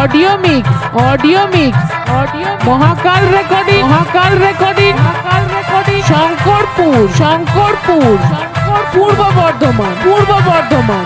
audio mix audio mix audio Mahakal recording Mahakal recording Mahakal recording Shankarpur Shankarpur Shankar Purba Bardhaman Purba Bardhaman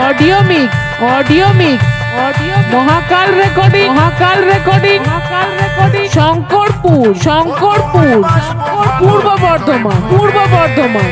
audio mix audio mix audio Mahakal recording Mahakal recording Mahakal recording Shankarpur Shankarpur Purba Bardhaman Purba Bardhaman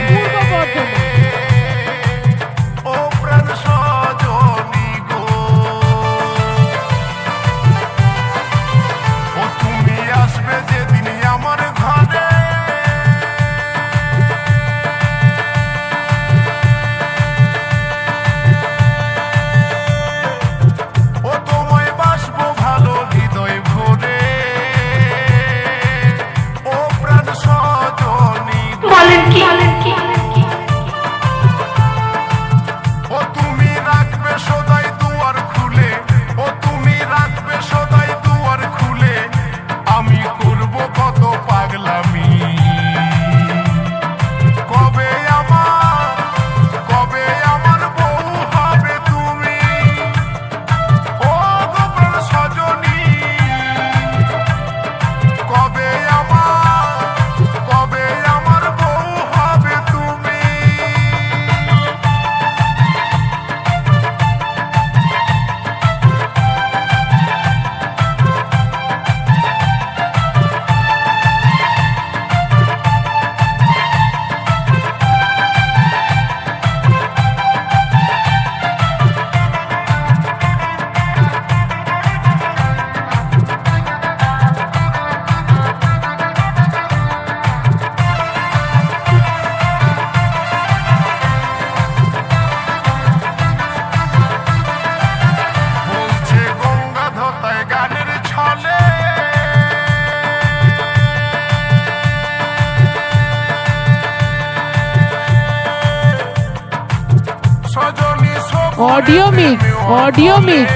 audio mix audio mix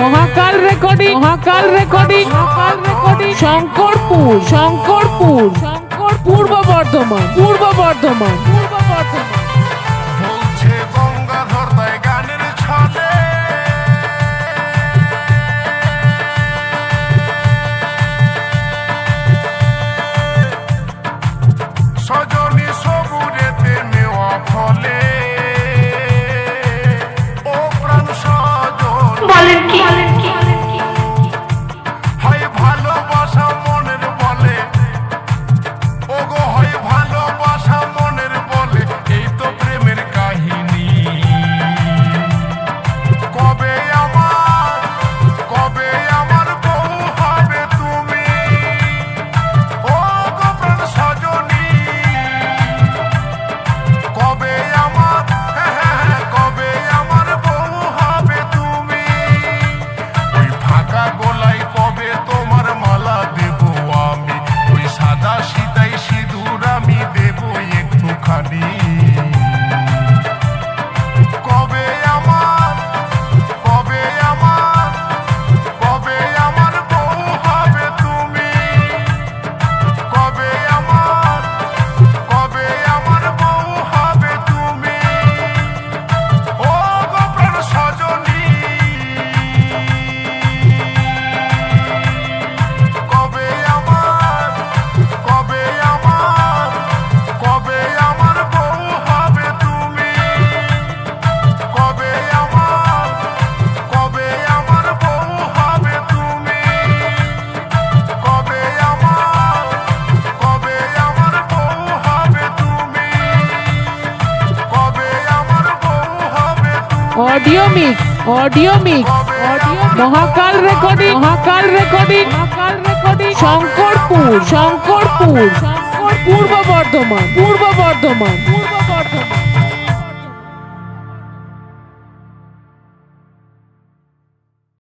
Mahakal recording Mahakal recording Shankarpur Shankarpur Shankar Purba Bardhaman Purba Bardhaman Purba Bardhaman audio mix audio mix Mahakal recording Mahakal recording Mahakal recording Shankarpur Shankarpur Shankar Purba Bardhaman Purba Bardhaman